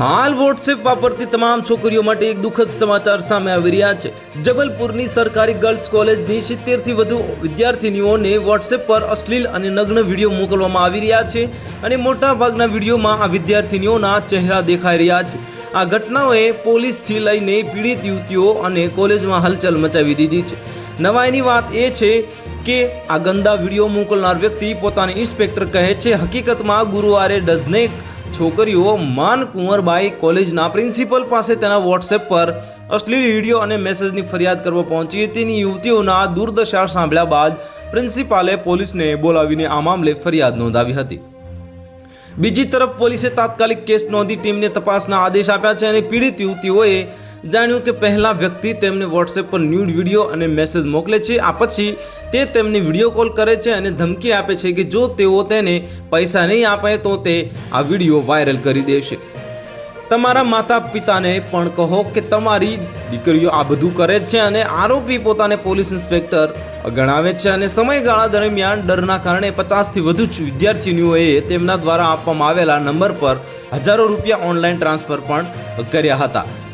હાલ વોટ્સએપ વાપરતી તમામ છોકરીઓ માટે એક દુઃખદ સમાચાર સામે આવી રહ્યા છે. જબલપુરની સરકારી ગર્લ્સ કોલેજની સિત્તેરથી વધુ વિદ્યાર્થીનીઓને વોટ્સએપ પર અશ્લીલ અને નગ્ન વીડિયો મોકલવામાં આવી રહ્યા છે અને મોટા ભાગના વિડીયોમાં આ વિદ્યાર્થીનીઓના ચહેરા દેખાઈ રહ્યા છે. આ ઘટનાઓએ પોલીસથી લઈને પીડિત યુવતીઓ અને કોલેજમાં હલચલ મચાવી દીધી છે. નવાઈની વાત એ છે કે આ ગંદા વીડિયો મોકલનાર વ્યક્તિ પોતાની ઇન્સ્પેક્ટર કહે છે. હકીકતમાં ગુરુવારે ડઝનેક છોકરીઓ માન કુંવરબાઈ કોલેજના પ્રિન્સિપલ પાસે તેના વોટ્સએપ પર અશ્લીલ વીડિયો અને મેસેજની ફરિયાદ કરવા પહોંચી. તેની યુવતીઓના દુર્દશા સાંભળ્યા બાદ પ્રિન્સિપાલે પોલીસને બોલાવીને આ મામલે ફરિયાદ નોંધાવી હતી. બીજી તરફ પોલીસે તાત્કાલિક કેસ નોંધી ટીમને તપાસના આદેશ આપ્યા છે અને પીડિત યુવતીઓએ જાણ્યું કે પહેલા વ્યક્તિ તેમને વોટ્સએપ પર ન્યૂડ વીડિયો અને મેસેજ મોકલે છે, આ પછી તે તેમને વીડિયો કોલ કરે છે અને ધમકી આપે છે કે જો તેઓ તેને પૈસા નહીં આપે તો તે આ વીડિયો વાયરલ કરી દેશે. તમારા માતા પિતાને પણ કહો કે તમારી દીકરીઓ આ બધું કરે છે અને આરોપી પોતાને પોલીસ ઇન્સ્પેક્ટર ગણાવે છે અને સમયગાળા દરમિયાન ડરના કારણે પચાસથી વધુ જ વિદ્યાર્થીનીઓએ તેમના દ્વારા આપવામાં આવેલા નંબર પર હજારો રૂપિયા ઓનલાઈન ટ્રાન્સફર પણ કર્યા હતા.